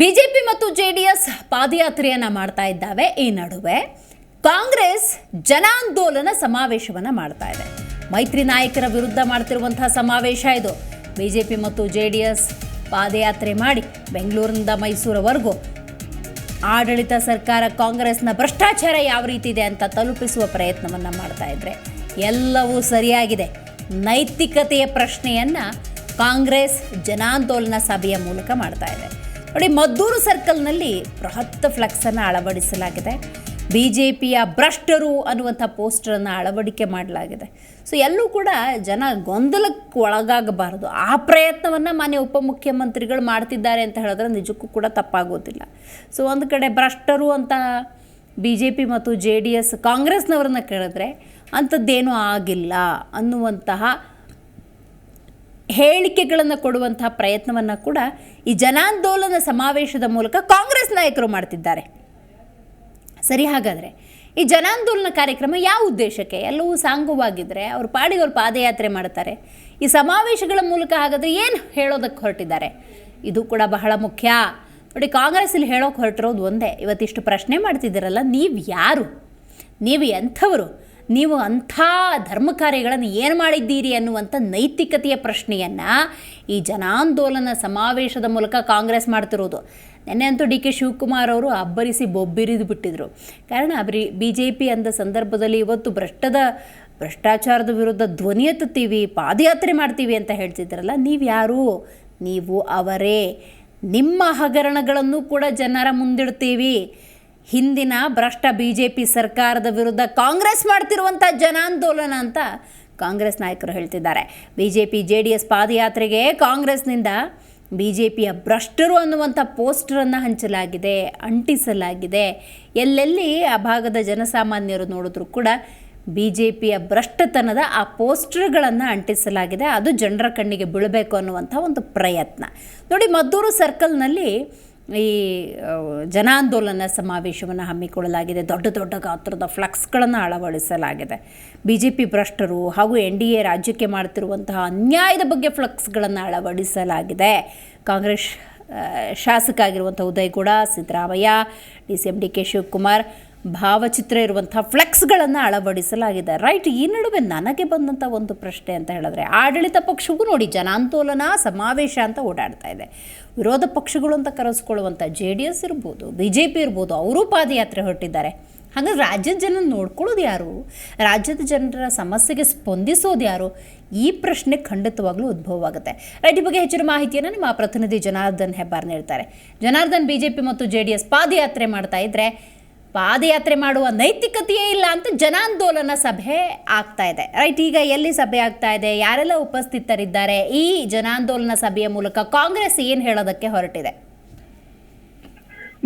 BJP ಮತ್ತು JDS ಪಾದಯಾತ್ರೆಯನ್ನ ಮಾಡ್ತಾ ಇದ್ದಾವೆ. ಈ ನಡುವೆ ಕಾಂಗ್ರೆಸ್ ಜನಾಂದೋಲನ ಸಮಾವೇಶವನ್ನು ಮಾಡ್ತಾ ಇದೆ. ಮೈತ್ರಿ ನಾಯಕರ ವಿರುದ್ಧ ಮಾಡ್ತಿರುವಂತಹ ಸಮಾವೇಶ ಇದು. ಬಿಜೆಪಿ ಮತ್ತು ಜೆ ಡಿ ಎಸ್ ಪಾದಯಾತ್ರೆ ಮಾಡಿ ಬೆಂಗಳೂರಿನಿಂದ ಮೈಸೂರವರೆಗೂ ಆಡಳಿತ ಸರ್ಕಾರ ಕಾಂಗ್ರೆಸ್ನ ಭ್ರಷ್ಟಾಚಾರ ಯಾವ ರೀತಿ ಇದೆ ಅಂತ ತಲುಪಿಸುವ ಪ್ರಯತ್ನವನ್ನು ಮಾಡ್ತಾ ಇದ್ರೆ ಎಲ್ಲವೂ ಸರಿಯಾಗಿದೆ. ನೈತಿಕತೆಯ ಪ್ರಶ್ನೆಯನ್ನು ಕಾಂಗ್ರೆಸ್ ಜನಾಂದೋಲನ ಸಭೆಯ ಮೂಲಕ ಮಾಡ್ತಾ ಇದೆ. ನೋಡಿ, ಮದ್ದೂರು ಸರ್ಕಲ್ನಲ್ಲಿ ಬೃಹತ್ ಫ್ಲೆಕ್ಸನ್ನು ಅಳವಡಿಸಲಾಗಿದೆ. ಬಿ ಅಳವಡಿಸಲಾಗಿದೆ ಪಿಯ ಭ್ರಷ್ಟರು ಅನ್ನುವಂಥ ಪೋಸ್ಟರನ್ನು ಅಳವಡಿಕೆ ಮಾಡಲಾಗಿದೆ. ಸೊ, ಎಲ್ಲೂ ಕೂಡ ಜನ ಗೊಂದಲಕ್ಕೆ ಒಳಗಾಗಬಾರದು. ಆ ಪ್ರಯತ್ನವನ್ನು ಮಾನ್ಯ ಉಪಮುಖ್ಯಮಂತ್ರಿಗಳು ಮಾಡ್ತಿದ್ದಾರೆ ಅಂತ ಹೇಳಿದ್ರೆ ನಿಜಕ್ಕೂ ಕೂಡ ತಪ್ಪಾಗೋದಿಲ್ಲ. ಸೊ, ಒಂದು ಕಡೆ ಭ್ರಷ್ಟರು ಅಂತ ಬಿ ಜೆ ಪಿ ಮತ್ತು ಜೆ ಡಿ ಎಸ್ ಕಾಂಗ್ರೆಸ್ನವ್ರನ್ನ ಕೇಳಿದ್ರೆ ಅಂಥದ್ದೇನೂ ಆಗಿಲ್ಲ ಅನ್ನುವಂತಹ ಹೇಳಿಕೆಗಳನ್ನು ಕೊಡುವಂತಹ ಪ್ರಯತ್ನವನ್ನು ಕೂಡ ಈ ಜನಾಂದೋಲನ ಸಮಾವೇಶದ ಮೂಲಕ ಕಾಂಗ್ರೆಸ್ ನಾಯಕರು ಮಾಡ್ತಿದ್ದಾರೆ. ಸರಿ, ಹಾಗಾದರೆ ಈ ಜನಾಂದೋಲನ ಕಾರ್ಯಕ್ರಮ ಯಾವ ಉದ್ದೇಶಕ್ಕೆ? ಎಲ್ಲವೂ ಸಾಂಗವಾಗಿದ್ದರೆ ಅವ್ರ ಪಾಡಿಗೆ ಅವ್ರು ಪಾದಯಾತ್ರೆ ಮಾಡ್ತಾರೆ. ಈ ಸಮಾವೇಶಗಳ ಮೂಲಕ ಹಾಗಾದರೆ ಏನು ಹೇಳೋದಕ್ಕೆ ಹೊರಟಿದ್ದಾರೆ? ಇದು ಕೂಡ ಬಹಳ ಮುಖ್ಯ. ನೋಡಿ, ಕಾಂಗ್ರೆಸ್ಸಲ್ಲಿ ಹೇಳೋಕೆ ಹೊರಟಿರೋದು ಒಂದೇ. ಇವತ್ತಿಷ್ಟು ಪ್ರಶ್ನೆ ಮಾಡ್ತಿದ್ದೀರಲ್ಲ, ನೀವು ಯಾರು? ನೀವು ಎಂಥವರು? ನೀವು ಅಂಥ ಧರ್ಮ ಕಾರ್ಯಗಳನ್ನು ಏನು ಮಾಡಿದ್ದೀರಿ ಅನ್ನುವಂಥ ನೈತಿಕತೆಯ ಪ್ರಶ್ನೆಯನ್ನು ಈ ಜನಾಂದೋಲನ ಸಮಾವೇಶದ ಮೂಲಕ ಕಾಂಗ್ರೆಸ್ ಮಾಡ್ತಿರೋದು. ನೆನ್ನೆ ಅಂತೂ ಡಿ ಕೆ ಶಿವಕುಮಾರ್ ಅವರು ಅಬ್ಬರಿಸಿ ಬೊಬ್ಬಿರಿದು ಬಿಟ್ಟಿದ್ರು. ಕಾರಣ ಬ್ರಿ ಬಿ ಜೆ ಪಿ ಅಂದ ಸಂದರ್ಭದಲ್ಲಿ ಇವತ್ತು ಭ್ರಷ್ಟದ, ಭ್ರಷ್ಟಾಚಾರದ ವಿರುದ್ಧ ಧ್ವನಿ ಎತ್ತುತ್ತೀವಿ, ಪಾದಯಾತ್ರೆ ಮಾಡ್ತೀವಿ ಅಂತ ಹೇಳ್ತಿದ್ರಲ್ಲ, ನೀವು ಯಾರು? ನೀವು ಅವರೇ. ನಿಮ್ಮ ಹಗರಣಗಳನ್ನು ಕೂಡ ಜನರ ಮುಂದಿಡ್ತೀವಿ. ಹಿಂದಿನ ಭ್ರಷ್ಟ ಬಿ ಜೆ ಪಿ ಸರ್ಕಾರದ ವಿರುದ್ಧ ಕಾಂಗ್ರೆಸ್ ಮಾಡ್ತಿರುವಂಥ ಜನಾಂದೋಲನ ಅಂತ ಕಾಂಗ್ರೆಸ್ ನಾಯಕರು ಹೇಳ್ತಿದ್ದಾರೆ. B J P J D S ಪಾದಯಾತ್ರೆಗೆ ಕಾಂಗ್ರೆಸ್ನಿಂದ ಬಿ ಜೆ ಪಿಯ ಭ್ರಷ್ಟರು ಅನ್ನುವಂಥ ಪೋಸ್ಟರನ್ನು ಹಂಚಲಾಗಿದೆ, ಅಂಟಿಸಲಾಗಿದೆ. ಎಲ್ಲೆಲ್ಲಿ ಆ ಭಾಗದ ಜನಸಾಮಾನ್ಯರು ನೋಡಿದ್ರು ಕೂಡ ಬಿ ಜೆ ಪಿಯ ಭ್ರಷ್ಟತನದ ಆ ಪೋಸ್ಟರ್ಗಳನ್ನು ಅಂಟಿಸಲಾಗಿದೆ. ಅದು ಜನರ ಕಣ್ಣಿಗೆ ಬೀಳಬೇಕು ಅನ್ನುವಂಥ ಒಂದು ಪ್ರಯತ್ನ. ನೋಡಿ, ಮದ್ದೂರು ಸರ್ಕಲ್ನಲ್ಲಿ ಈ ಜನಾಂದೋಲನ ಸಮಾವೇಶವನ್ನು ಹಮ್ಮಿಕೊಳ್ಳಲಾಗಿದೆ. ದೊಡ್ಡ ದೊಡ್ಡ ಗಾತ್ರದ ಫ್ಲಕ್ಸ್ಗಳನ್ನು ಅಳವಡಿಸಲಾಗಿದೆ. ಬಿ ಜೆ ಪಿ ಭ್ರಷ್ಟರು ಹಾಗೂ ಎನ್ ಡಿ ಎ ರಾಜ್ಯಕ್ಕೆ ಮಾಡ್ತಿರುವಂತಹ ಅನ್ಯಾಯದ ಬಗ್ಗೆ ಫ್ಲಕ್ಸ್ಗಳನ್ನು ಅಳವಡಿಸಲಾಗಿದೆ. ಕಾಂಗ್ರೆಸ್ ಶಾಸಕ ಆಗಿರುವಂಥ ಉದಯ್ ಕೂಡ, Siddaramaiah, D C M D K Shivakumar ಭಾವಚಿತ್ರ ಇರುವಂಥ ಫ್ಲೆಕ್ಸ್ಗಳನ್ನು ಅಳವಡಿಸಲಾಗಿದೆ. ರೈಟ್, ಈ ನಡುವೆ ನನಗೆ ಬಂದಂಥ ಒಂದು ಪ್ರಶ್ನೆ ಅಂತ ಹೇಳಿದ್ರೆ, ಆಡಳಿತ ಪಕ್ಷಕ್ಕೂ ನೋಡಿ ಜನಾಂದೋಲನ, ಸಮಾವೇಶ ಅಂತ ಓಡಾಡ್ತಾ ಇದೆ. ವಿರೋಧ ಪಕ್ಷಗಳು ಅಂತ ಕರೆಸ್ಕೊಳ್ಳುವಂಥ ಜೆ ಡಿ ಎಸ್ ಇರ್ಬೋದು, ಬಿ ಜೆ ಪಿ ಇರ್ಬೋದು, ಅವರೂ ಪಾದಯಾತ್ರೆ ಹೊರಟಿದ್ದಾರೆ. ಹಾಗಾದ್ರೆ ರಾಜ್ಯದ ಜನ ನೋಡ್ಕೊಳ್ಳೋದು ಯಾರು? ರಾಜ್ಯದ ಜನರ ಸಮಸ್ಯೆಗೆ ಸ್ಪಂದಿಸೋದು ಯಾರು? ಈ ಪ್ರಶ್ನೆ ಖಂಡಿತವಾಗ್ಲೂ ಉದ್ಭವವಾಗುತ್ತೆ. ರೈಟ್, ಈ ಬಗ್ಗೆ ಹೆಚ್ಚಿನ ಮಾಹಿತಿಯನ್ನು ನಿಮ್ಮ ಪ್ರತಿನಿಧಿ ಜನಾರ್ದನ್ ಹೆಬ್ಬಾರ್ ನೀಡ್ತಾರೆ. ಜನಾರ್ದನ್ ಬಿಜೆಪಿ ಮತ್ತು ಜೆ ಡಿ ಎಸ್ ಪಾದಯಾತ್ರೆ ಮಾಡ್ತಾ ಇದ್ರೆ ಪಾದಯಾತ್ರೆ ಮಾಡುವ ನೈತಿಕತೆಯೇ ಇಲ್ಲ ಅಂತ ಜನಾಂದೋಲನ ಸಭೆ ಆಗ್ತಾ ಇದೆ. ರೈಟ್, ಈಗ ಎಲ್ಲಿ ಸಭೆ ಆಗ್ತಾ ಇದೆ? ಯಾರೆಲ್ಲ ಉಪಸ್ಥಿತರಿದ್ದಾರೆ? ಈ ಜನಾಂದೋಲನ ಸಭೆಯ ಮೂಲಕ ಕಾಂಗ್ರೆಸ್ ಏನು ಹೇಳೋದಕ್ಕೆ ಹೊರಟಿದೆ?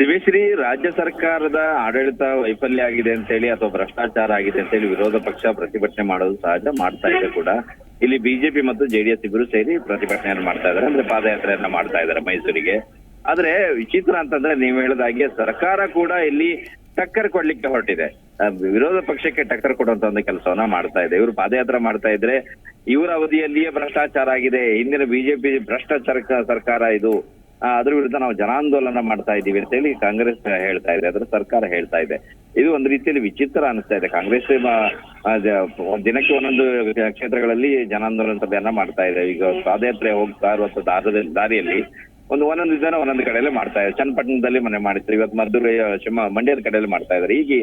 ದಿವೇಶ್ರೀ ರಾಜ್ಯ ಸರ್ಕಾರದ ಆಡಳಿತ ವೈಫಲ್ಯ ಆಗಿದೆ ಅಂತ ಹೇಳಿ ಅಥವಾ ಭ್ರಷ್ಟಾಚಾರ ಆಗಿದೆ ಅಂತ ಹೇಳಿ ವಿರೋಧ ಪಕ್ಷ ಪ್ರತಿಭಟನೆ ಮಾಡೋದು ಸಹಜ, ಮಾಡ್ತಾ ಇದೆ ಕೂಡ. ಇಲ್ಲಿ ಬಿಜೆಪಿ ಮತ್ತು ಜೆಡಿಎಸ್ ಇಬ್ಬರು ಸೇರಿ ಪ್ರತಿಭಟನೆಯನ್ನು ಮಾಡ್ತಾ ಇದ್ದಾರೆ. ಅಂದ್ರೆ ಪಾದಯಾತ್ರೆಯನ್ನ ಮಾಡ್ತಾ ಇದ್ದಾರೆ ಮೈಸೂರಿಗೆ. ಆದ್ರೆ ವಿಚಿತ್ರ ಅಂತಂದ್ರೆ ನೀವು ಹೇಳಿದಾಗೆ ಸರ್ಕಾರ ಕೂಡ ಇಲ್ಲಿ ಟಕ್ಕರ್ ಕೊಡ್ಲಿಕ್ಕೆ ಹೊರಟಿದೆ. ವಿರೋಧ ಪಕ್ಷಕ್ಕೆ ಟಕ್ಕರ್ ಕೊಡುವಂತ ಒಂದು ಕೆಲಸವನ್ನ ಮಾಡ್ತಾ ಇದೆ. ಇವರು ಪಾದಯಾತ್ರೆ ಮಾಡ್ತಾ ಇದ್ರೆ ಇವರ ಅವಧಿಯಲ್ಲಿಯೇ ಭ್ರಷ್ಟಾಚಾರ ಆಗಿದೆ. ಹಿಂದಿನ ಬಿಜೆಪಿ ಭ್ರಷ್ಟಾಚಾರ ಸರ್ಕಾರ ಇದು. ಅದ್ರ ವಿರುದ್ಧ ನಾವು ಜನಾಂದೋಲನ ಮಾಡ್ತಾ ಇದ್ದೀವಿ ಅಂತ ಹೇಳಿ ಕಾಂಗ್ರೆಸ್ ಹೇಳ್ತಾ ಇದೆ. ಅದ್ರ ಸರ್ಕಾರ ಹೇಳ್ತಾ ಇದೆ. ಇದು ಒಂದು ರೀತಿಯಲ್ಲಿ ವಿಚಿತ್ರ ಅನಿಸ್ತಾ ಇದೆ. ಕಾಂಗ್ರೆಸ್ ದಿನಕ್ಕೆ ಒಂದೊಂದು ಕ್ಷೇತ್ರಗಳಲ್ಲಿ ಜನಾಂದೋಲನ ಸಭೆಯನ್ನ ಮಾಡ್ತಾ ಇದೆ. ಈಗ ಪಾದಯಾತ್ರೆ ಹೋಗ್ತಾ ಇರುವಂತ ದಾರದಲ್ಲಿ ದಾರಿಯಲ್ಲಿ ಒಂದು ಒಂದೊಂದು ಜನ ಒಂದೊಂದು ಕಡೆಯಲ್ಲಿ ಮಾಡ್ತಾ ಇದ್ದಾರೆ. ಚನ್ನಪಟ್ಟಣದಲ್ಲಿ ಮನೆ ಮಾಡಿದ್ರು. ಇವತ್ತು ಮದ್ದೂರು ಶಿವ ಮಂಡ್ಯದ ಕಡೆಯಲ್ಲಿ ಮಾಡ್ತಾ ಇದ್ದಾರೆ. ಹೀಗೆ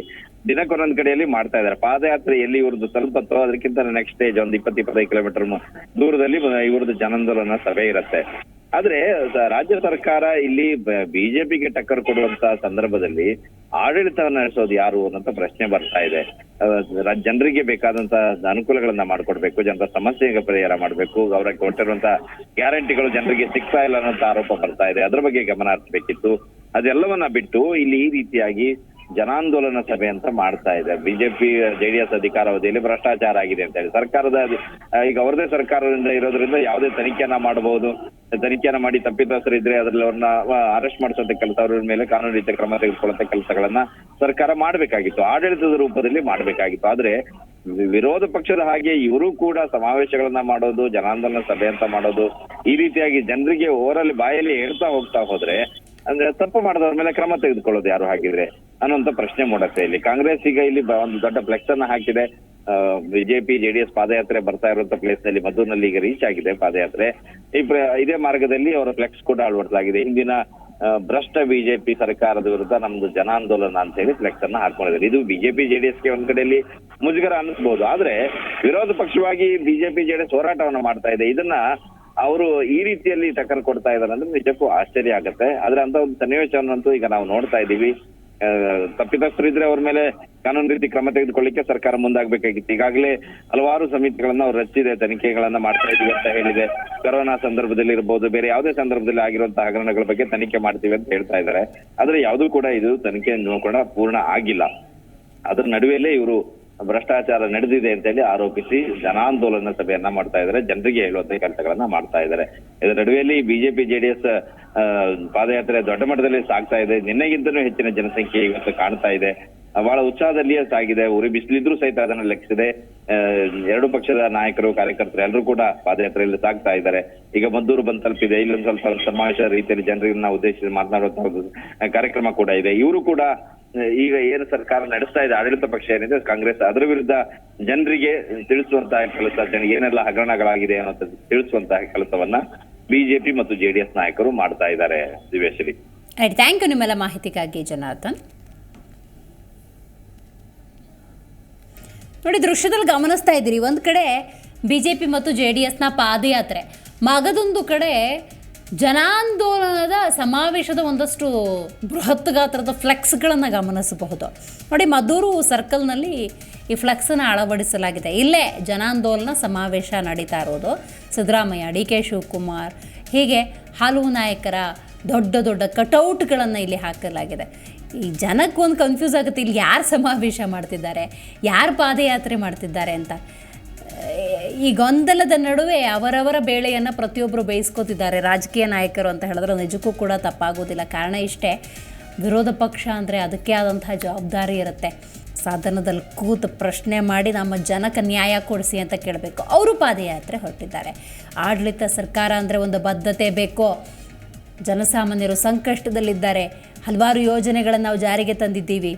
ದಿನಕ್ಕೆ ಒಂದೊಂದು ಕಡೆಯಲ್ಲಿ ಮಾಡ್ತಾ ಇದ್ದಾರೆ. ಪಾದಯಾತ್ರೆ ಎಲ್ಲಿ ಇವ್ರದ್ದು ತಲುಪತ್ತೋ ಅದಕ್ಕಿಂತ ನೆಕ್ಸ್ಟ್ ಸ್ಟೇಜ್ ಒಂದು ಇಪ್ಪತ್ತು, ಇಪ್ಪತ್ತೈದು ಕಿಲೋಮೀಟರ್ ದೂರದಲ್ಲಿ ಇವ್ರದ್ದು ಜನಾಂದೋಲನ ಸಭೆ ಇರುತ್ತೆ. ಆದ್ರೆ ರಾಜ್ಯ ಸರ್ಕಾರ ಇಲ್ಲಿ ಬಿಜೆಪಿಗೆ ಟಕ್ಕರ್ ಕೊಡುವಂತ ಸಂದರ್ಭದಲ್ಲಿ ಆಡಳಿತವನ್ನ ನಡೆಸೋದು ಯಾರು ಅನ್ನೋಂತ ಪ್ರಶ್ನೆ ಬರ್ತಾ ಇದೆ. ಜನರಿಗೆ ಬೇಕಾದಂತ ಅನುಕೂಲಗಳನ್ನ ಮಾಡ್ಕೊಡ್ಬೇಕು, ಜನರ ಸಮಸ್ಯೆಗೆ ಪರಿಹಾರ ಮಾಡ್ಬೇಕು, ಅವ್ರಿಗೆ ಕೊಟ್ಟಿರುವಂತ ಗ್ಯಾರಂಟಿಗಳು ಜನರಿಗೆ ಸಿಗ್ತಾ ಇಲ್ಲ ಅನ್ನೋಂತ ಆರೋಪ ಬರ್ತಾ ಇದೆ. ಅದ್ರ ಬಗ್ಗೆ ಗಮನ ಹರಿಸಬೇಕಿತ್ತು. ಅದೆಲ್ಲವನ್ನ ಬಿಟ್ಟು ಇಲ್ಲಿ ಈ ರೀತಿಯಾಗಿ ಜನಾಂದೋಲನ ಸಭೆ ಅಂತ ಮಾಡ್ತಾ ಇದೆ. ಬಿಜೆಪಿ, ಜೆಡಿಎಸ್ ಅಧಿಕಾರಾವಧಿಯಲ್ಲಿ ಭ್ರಷ್ಟಾಚಾರ ಆಗಿದೆ ಅಂತ ಹೇಳಿ. ಸರ್ಕಾರದ, ಈಗ ಅವರದೇ ಸರ್ಕಾರದಿಂದ ಇರೋದ್ರಿಂದ ಯಾವುದೇ ತನಿಖೆಯನ್ನ ಮಾಡಬಹುದು. ತನಿಖೆಯನ್ನ ಮಾಡಿ ತಪ್ಪಿತಸ್ಥರು ಇದ್ರೆ ಅದ್ರಲ್ಲಿ ಅವ್ರನ್ನ ಅರೆಸ್ಟ್ ಮಾಡಿಸುವಂತ ಕೆಲಸ ಅವ್ರ ಮೇಲೆ ಕಾನೂನು ರೀತಿಯ ಕ್ರಮ ತೆಗೆದುಕೊಳ್ಳುವಂತ ಕೆಲಸಗಳನ್ನ ಸರ್ಕಾರ ಮಾಡ್ಬೇಕಾಗಿತ್ತು. ಆಡಳಿತದ ರೂಪದಲ್ಲಿ ಮಾಡ್ಬೇಕಾಗಿತ್ತು. ಆದ್ರೆ ವಿರೋಧ ಪಕ್ಷದ ಹಾಗೆ ಇವರು ಕೂಡ ಸಮಾವೇಶಗಳನ್ನ ಮಾಡೋದು, ಜನಾಂದೋಲನ ಸಭೆ ಅಂತ ಮಾಡೋದು, ಈ ರೀತಿಯಾಗಿ ಜನರಿಗೆ ಓರಲ್ಲಿ ಬಾಯಲ್ಲಿ ಹೇಳ್ತಾ ಹೋಗ್ತಾ ಹೋದ್ರೆ, ಅಂದ್ರೆ ತಪ್ಪು ಮಾಡಿದವ್ರ ಮೇಲೆ ಕ್ರಮ ತೆಗೆದುಕೊಳ್ಳೋದು ಯಾರು ಹಾಕಿದ್ರೆ ಅನ್ನೋಂತ ಪ್ರಶ್ನೆ ಮೂಡತ್ತೆ ಇಲ್ಲಿ. ಕಾಂಗ್ರೆಸ್ ಈಗ ಇಲ್ಲಿ ಒಂದು ದೊಡ್ಡ ಫ್ಲೆಕ್ಸ್ ಅನ್ನ ಹಾಕಿದೆ. ಬಿಜೆಪಿ, ಜೆಡಿಎಸ್ ಪಾದಯಾತ್ರೆ ಬರ್ತಾ ಇರುವಂತ ಪ್ಲೇಸ್ನಲ್ಲಿ ಮದ್ದೂರಿನಲ್ಲಿ ಈಗ ರೀಚ್ ಆಗಿದೆ ಪಾದಯಾತ್ರೆ. ಈ ಇದೇ ಮಾರ್ಗದಲ್ಲಿ ಅವರ ಫ್ಲೆಕ್ಸ್ ಕೂಡ ಅಳವಡಿಸಲಾಗಿದೆ. ಹಿಂದಿನ ಭ್ರಷ್ಟ ಬಿಜೆಪಿ ಸರ್ಕಾರದ ವಿರುದ್ಧ ನಮ್ದು ಜನಾಂದೋಲನ ಅಂತ ಹೇಳಿ ಫ್ಲೆಕ್ಸ್ ಅನ್ನ ಹಾಕೊಂಡಿದ್ದಾರೆ. ಇದು ಬಿಜೆಪಿ ಜೆಡಿಎಸ್ಗೆ ಒಂದ್ ಕಡೆಯಲ್ಲಿ ಮುಜುಗರ ಅನ್ನಿಸ್ಬಹುದು ಆದ್ರೆ ವಿರೋಧ ಪಕ್ಷವಾಗಿ ಬಿಜೆಪಿ, ಜೆಡಿಎಸ್ ಹೋರಾಟವನ್ನ ಮಾಡ್ತಾ ಇದೆ. ಇದನ್ನ ಅವರು ಈ ರೀತಿಯಲ್ಲಿ ಟಕ್ಕರ್ ಕೊಡ್ತಾ ಇದ್ದಾರೆ ಅಂದ್ರೆ ನಿಜಕ್ಕೂ ಆಶ್ಚರ್ಯ ಆಗುತ್ತೆ. ಆದ್ರೆ ಅಂತ ಒಂದು ಸನ್ನಿವೇಶವನ್ನಂತೂ ಈಗ ನಾವು ನೋಡ್ತಾ ಇದ್ದೀವಿ. ಆ, ತಪ್ಪಿತಸ್ಥರು ಇದ್ರೆ ಅವ್ರ ಮೇಲೆ ಕಾನೂನು ರೀತಿ ಕ್ರಮ ತೆಗೆದುಕೊಳ್ಳಿಕ್ಕೆ ಸರ್ಕಾರ ಮುಂದಾಗಬೇಕಾಗಿತ್ತು. ಈಗಾಗಲೇ ಹಲವಾರು ಸಮಿತಿಗಳನ್ನ ಅವ್ರು ರಚಿಸಿದೆ ತನಿಖೆಗಳನ್ನ ಮಾಡ್ತಾ ಇದೀವಿ ಅಂತ ಹೇಳಿದೆ. ಕೊರೋನಾ ಸಂದರ್ಭದಲ್ಲಿ ಇರ್ಬೋದು ಬೇರೆ ಯಾವುದೇ ಸಂದರ್ಭದಲ್ಲಿ ಆಗಿರುವಂತಹ ಹಗರಣಗಳ ಬಗ್ಗೆ ತನಿಖೆ ಮಾಡ್ತೀವಿ ಅಂತ ಹೇಳ್ತಾ ಇದ್ದಾರೆ. ಆದ್ರೆ ಯಾವುದೂ ಕೂಡ ಇದು ತನಿಖೆ ನೋಡ್ಕೊಂಡ ಕೂಡ ಪೂರ್ಣ ಆಗಿಲ್ಲ. ಅದ್ರ ನಡುವೆಯಲ್ಲೇ ಇವರು ಭ್ರಷ್ಟಾಚಾರ ನಡೆದಿದೆ ಅಂತ ಹೇಳಿ ಆರೋಪಿಸಿ ಜನಾಂದೋಲನ ಸಭೆಯನ್ನ ಮಾಡ್ತಾ ಇದ್ದಾರೆ. ಜನರಿಗೆ ಹೇಳುವಂತ ಕೆಲಸಗಳನ್ನ ಮಾಡ್ತಾ ಇದ್ದಾರೆ. ಇದರ ನಡುವೆಯಲ್ಲಿ ಬಿಜೆಪಿ, ಜೆಡಿಎಸ್ ಪಾದಯಾತ್ರೆ ದೊಡ್ಡ ಮಟ್ಟದಲ್ಲಿ ಸಾಗ್ತಾ ಇದೆ. ನಿನ್ನೆಗಿಂತನೂ ಹೆಚ್ಚಿನ ಜನಸಂಖ್ಯೆ ಇವತ್ತು ಕಾಣ್ತಾ ಇದೆ. ಬಹಳ ಉತ್ಸಾಹದಲ್ಲಿಯೇ ಸಾಗಿದೆ. ಉರಿ ಬಿಸಿಲಿದ್ರೂ ಸಹಿತ ಅದನ್ನ ಲೆಕ್ಕಿಸದೆ ಎರಡು ಪಕ್ಷದ ನಾಯಕರು, ಕಾರ್ಯಕರ್ತರು ಎಲ್ಲರೂ ಕೂಡ ಪಾದಯಾತ್ರೆಯಲ್ಲಿ ಸಾಗ್ತಾ ಇದ್ದಾರೆ. ಈಗ ಮದ್ದೂರು ಬಂದ್ ತಲುಪಿದೆ ಇಲ್ಲೊಂದು ಸ್ವಲ್ಪ ಸಮಾವೇಶ ರೀತಿಯಲ್ಲಿ ಜನರನ್ನ ಉದ್ದೇಶಿಸಿ ಮಾತನಾಡುವಂತಹ ಕಾರ್ಯಕ್ರಮ ಕೂಡ ಇದೆ. ಇವರು ಕೂಡ ಈಗ ಏನು ಸರ್ಕಾರ ನಡೆಸ್ತಾ ಇದೆ ಆಡಳಿತ ಪಕ್ಷ ಏನಿದೆ, ಕಾಂಗ್ರೆಸ್ ಅದರ ವಿರುದ್ಧ ಜನರಿಗೆ ತಿಳಿಸುವಂತಹ ಕೆಲಸ ಜನ ಏನೆಲ್ಲ ಹಗರಣಗಳಾಗಿದೆ ಅನ್ನೋ ತಿಳಿಸುವಂತಹ ಕೆಲಸವನ್ನ ಬಿಜೆಪಿ ಮತ್ತು ಜೆಡಿಎಸ್ ನಾಯಕರು ಮಾಡ್ತಾ ಇದ್ದಾರೆ ದಿವೇಶ್ವರಿ ಥ್ಯಾಂಕ್ ಯು ನಿಮ್ಮೆಲ್ಲ ಮಾಹಿತಿಗಾಗಿ ಜನಾರ್ದನ್. ನೋಡಿ, ದೃಶ್ಯದಲ್ಲಿ ಗಮನಿಸ್ತಾ ಇದ್ದೀರಿ, ಒಂದು ಕಡೆ ಬಿ ಜೆ ಪಿ ಮತ್ತು ಜೆ ಡಿ ಎಸ್ನ ಪಾದಯಾತ್ರೆ, ಮಗದೊಂದು ಕಡೆ ಜನಾಂದೋಲನದ ಸಮಾವೇಶದ ಒಂದಷ್ಟು ಬೃಹತ್ ಗಾತ್ರದ ಫ್ಲೆಕ್ಸ್ಗಳನ್ನು ಗಮನಿಸಬಹುದು. ನೋಡಿ, ಮದ್ದೂರು ಸರ್ಕಲ್ನಲ್ಲಿ ಈ ಫ್ಲೆಕ್ಸನ್ನು ಅಳವಡಿಸಲಾಗಿದೆ. ಇಲ್ಲೇ ಜನಾಂದೋಲನ ಸಮಾವೇಶ ನಡೀತಾ ಇರೋದು. ಸಿದ್ದರಾಮಯ್ಯ, ಡಿ ಕೆ ಶಿವಕುಮಾರ್, ಹೀಗೆ ಹಲವು ನಾಯಕರ ದೊಡ್ಡ ದೊಡ್ಡ ಕಟೌಟ್ಗಳನ್ನು ಇಲ್ಲಿ ಹಾಕಲಾಗಿದೆ. ಈ ಜನಕ್ಕೊಂದು ಕನ್ಫ್ಯೂಸ್ ಆಗುತ್ತೆ, ಇಲ್ಲಿ ಯಾರು ಸಮಾವೇಶ ಮಾಡ್ತಿದ್ದಾರೆ, ಯಾರು ಪಾದಯಾತ್ರೆ ಮಾಡ್ತಿದ್ದಾರೆ ಅಂತ. ಈ ಗೊಂದಲದ ನಡುವೆ ಅವರವರ ಬೇಳೆಯನ್ನು ಪ್ರತಿಯೊಬ್ಬರು ಬೇಯಿಸ್ಕೋತಿದ್ದಾರೆ. ರಾಜಕೀಯ ನಾಯಕರು ಅಂತ ಹೇಳಿದ್ರೆ ನಿಜಕ್ಕೂ ಕೂಡ ತಪ್ಪಾಗೋದಿಲ್ಲ. ಕಾರಣ ಇಷ್ಟೇ, ವಿರೋಧ ಪಕ್ಷ ಅಂದರೆ ಅದಕ್ಕೆ ಆದಂತಹ ಜವಾಬ್ದಾರಿ ಇರುತ್ತೆ. ಸದನದಲ್ಲಿ ಕೂತು ಪ್ರಶ್ನೆ ಮಾಡಿ ನಮ್ಮ ಜನಕ್ಕೆ ನ್ಯಾಯ ಕೊಡಿಸಿ ಅಂತ ಕೇಳಬೇಕು. ಅವರು ಪಾದಯಾತ್ರೆ ಹೊರಟಿದ್ದಾರೆ. ಆಡಳಿತ ಸರ್ಕಾರ ಅಂದರೆ ಒಂದು ಬದ್ಧತೆ ಬೇಕೋ? ಜನಸಾಮಾನ್ಯರು ಸಂಕಷ್ಟದಲ್ಲಿದ್ದಾರೆ. ಹಲವಾರು ಯೋಜನೆಗಳನ್ನು ನಾವು ಜಾರಿಗೆ ತಂದಿದ್ದೀವಿ.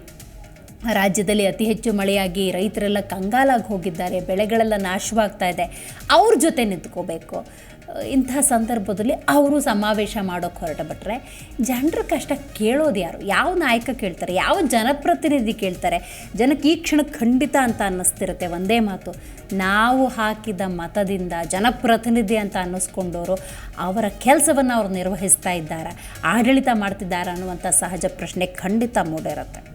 ರಾಜ್ಯದಲ್ಲಿ ಅತಿ ಹೆಚ್ಚು ಮಳೆಯಾಗಿ ರೈತರೆಲ್ಲ ಕಂಗಾಲಾಗಿ ಹೋಗಿದ್ದಾರೆ, ಬೆಳೆಗಳೆಲ್ಲ ನಾಶವಾಗ್ತಾ ಇದೆ, ಅವ್ರ ಜೊತೆ ನಿಂತ್ಕೋಬೇಕು. ಇಂಥ ಸಂದರ್ಭದಲ್ಲಿ ಅವರು ಸಮಾವೇಶ ಮಾಡೋಕ್ಕೆ ಹೊರಟುಬಿಟ್ರೆ ಜನರ ಕಷ್ಟ ಕೇಳೋದು ಯಾರು? ಯಾವ ನಾಯಕ ಕೇಳ್ತಾರೆ? ಯಾವ ಜನಪ್ರತಿನಿಧಿ ಕೇಳ್ತಾರೆ? ಜನಕ್ಕೆ ಈ ಕ್ಷಣ ಖಂಡಿತ ಅಂತ ಅನ್ನಿಸ್ತಿರುತ್ತೆ ಒಂದೇ ಮಾತು. ನಾವು ಹಾಕಿದ ಮತದಿಂದ ಜನಪ್ರತಿನಿಧಿ ಅಂತ ಅನ್ನಿಸ್ಕೊಂಡವರು ಅವರ ಕೆಲಸವನ್ನು ಅವ್ರು ನಿರ್ವಹಿಸ್ತಾ ಇದ್ದಾರೆ, ಆಡಳಿತ ಮಾಡ್ತಿದ್ದಾರೆ ಅನ್ನುವಂಥ ಸಹಜ ಪ್ರಶ್ನೆ ಖಂಡಿತ ಮೂಡಿರುತ್ತೆ.